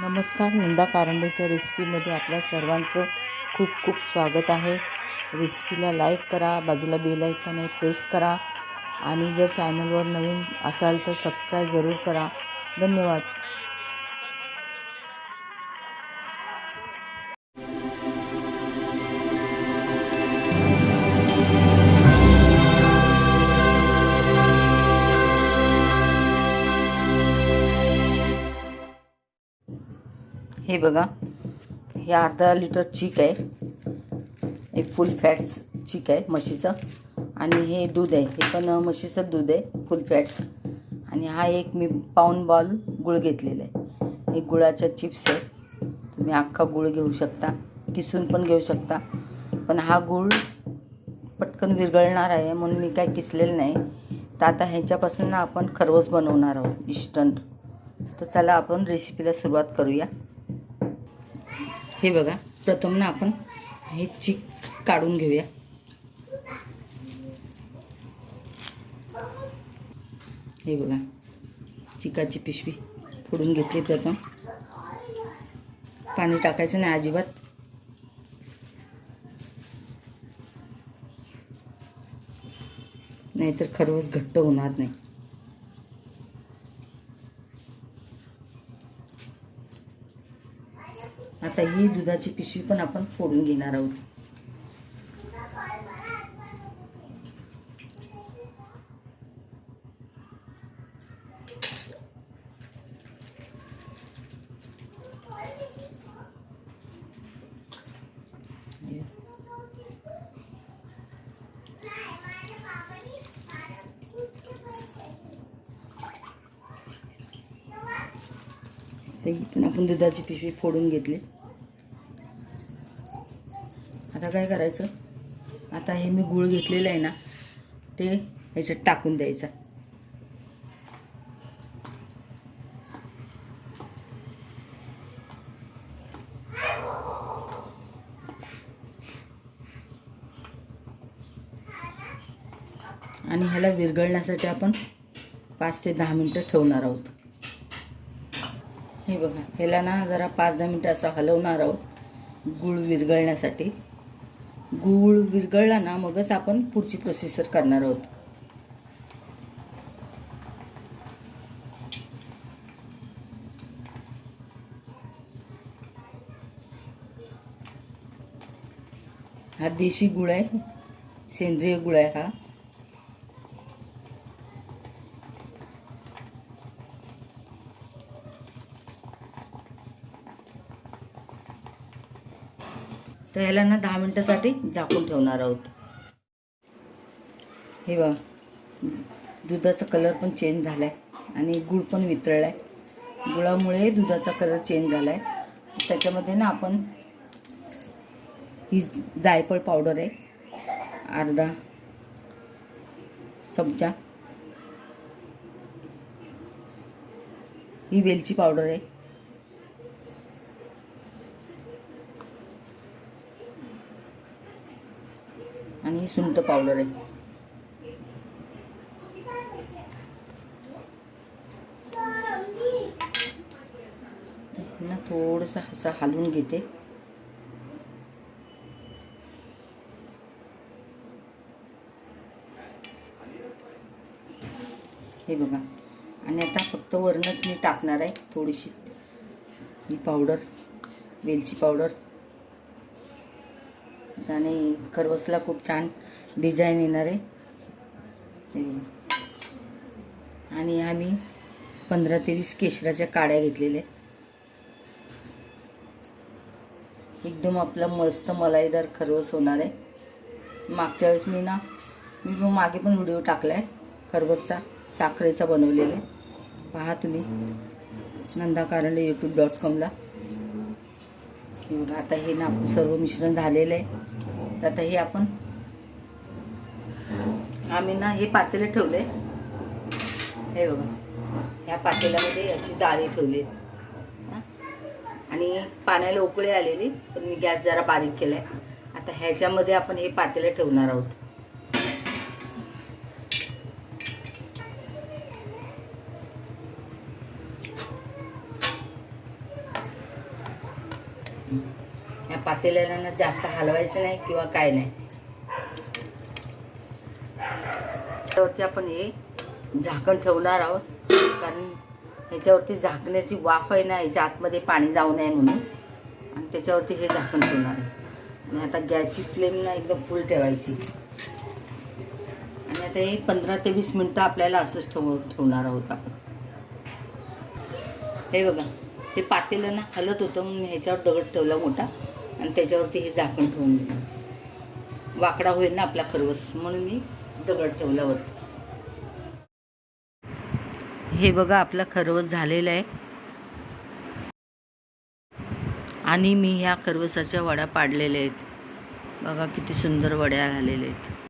नमस्कार नंदा कारंडेच्या रेसिपीमध्ये आपल्या सर्वांचं खूप खूप स्वागत आहे. रेसिपीला लाईक करा बाजूला बेल आयकॉन आहे प्रेस करा आणि जर चॅनलवर नवीन असाल तर सबस्क्राईब जरूर करा. धन्यवाद. हे बघा. हे अर्धा लिटर चीक आहे. हे फुल फॅट्स चीक आहे म्हशीचं. आणि हे दूध आहे. हे पण म्हशीचं दूध आहे फुल फॅट्स. आणि हा एक मी पाऊन बॉल गुळ घेतलेला आहे. हे गुळाच्या चिप्स आहे. तुम्ही अख्खा गुळ घेऊ शकता. किसून पण घेऊ शकता. पण हा गुळ पटकन विरघळणार आहे म्हणून मी काय किसलेलं नाही. तर आता ह्याच्यापासून ना आपण खरवस बनवणार आहोत इस्टंट तर चला आपण रेसिपीला सुरुवात करूया. हे बघा प्रथम ना आपण हे चीक काढून घेऊया. हे बघा चिकाची पिशवी फोडून घेतली प्रथम. पाणी टाकायचं नाही अजिबात. नाहीतर खरवस घट्ट होणार नाही. आता ही दुधाची पिशवी पण आपण फोडून घेणार आहोत. तर ही पण आपण दुधाची पिशवी फोडून घेतली. आता काय करायचं? आता हे मी गूळ घेतलेलं आहे ना ते ह्याच्यात टाकून द्यायचं. आणि ह्याला विरघळण्यासाठी आपण पाच ते दहा मिनटं ठेवणार आहोत. हे बघा ह्याला ना जरा पाच दहा मिनटं असं हलवणार आहोत गूळ विरघळण्यासाठी. गूळ विरघळला ना मगच आपण पुढची प्रोसेसर करणार आहोत. हा देशी गुळ आहे सेंद्रिय गुळ आहे हा. तर ह्याला ना दहा मिनटासाठी झाकून ठेवणार आहोत. हे बघ दुधाचा कलर पण चेंज झाला आहे आणि गुळ पण वितळला आहे गुळामुळे दुधाचा कलर चेंज झाला आहे त्याच्यामध्ये ना आपण ही जायफळ पावडर आहे. अर्धा चमचा. ही वेलची पावडर आहे. आणि ही सुंठ पावडर आहे. ना थोडंसं असं हलवून घेते. हे बघा. आणि आता फक्त वरणच मी टाकणार आहे. थोडीशी ही पावडर वेलची पावडर. आणि खरवसला खूप छान डिझाईन येणार आहे. आणि आम्ही पंधरा ते वीस केशराच्या काड्या घेतलेल्या आहेत. एकदम आपला मस्त मलाईदार खरवस होणार आहे. मागच्या वेळेस मी ना मी मागे पण व्हिडिओ टाकला आहे खरवसचा साखरेचा बनवलेला आहे. पहा तुम्ही. नंदा कारंडे यूट्यूब डॉट कॉमला आता हे ना सर्व मिश्रण झालेलं आहे. तर आता हे आपण आम्ही ना हे पातेलं ठेवले. हे बघा. ह्या पातेल्यामध्ये अशी जाळी ठेवली. आणि पाण्याला उकळी आलेली पण मी गॅस जरा बारीक केलाय. आता ह्याच्यामध्ये आपण हे पातेलं ठेवणार आहोत. या पातेल्याला जास्त हलवायचं नाही किंवा काय नाही. त्यावरती आपण हे झाकण ठेवणार आहोत. कारण ह्याच्यावरती झाकण्याची वाफ आहे ना ह्याच्या आतमध्ये पाणी जाऊ नये म्हणून. आणि त्याच्यावरती हे झाकण ठेवणार आहे. आणि आता गॅसची फ्लेम ना एकदम फुल ठेवायची. आणि आता हे पंधरा ते वीस मिनटं आपल्याला असंच ठेव ठेवणार आहोत आपण. हे बघा हे पातेलं ना हलत होतं म्हणून ह्याच्यावर दगड ठेवला मोठा. आणि त्याच्यावरती हे झाकण ठेवून दिलं वाकडा होईल ना आपला खरवस म्हणून मी दगड ठेवल्यावर हे बघा आपला खरवस झालेला आहे. आणि मी ह्या खरवसाच्या वड्या पाडलेल्या आहेत. बघा किती सुंदर वड्या झालेल्या आहेत.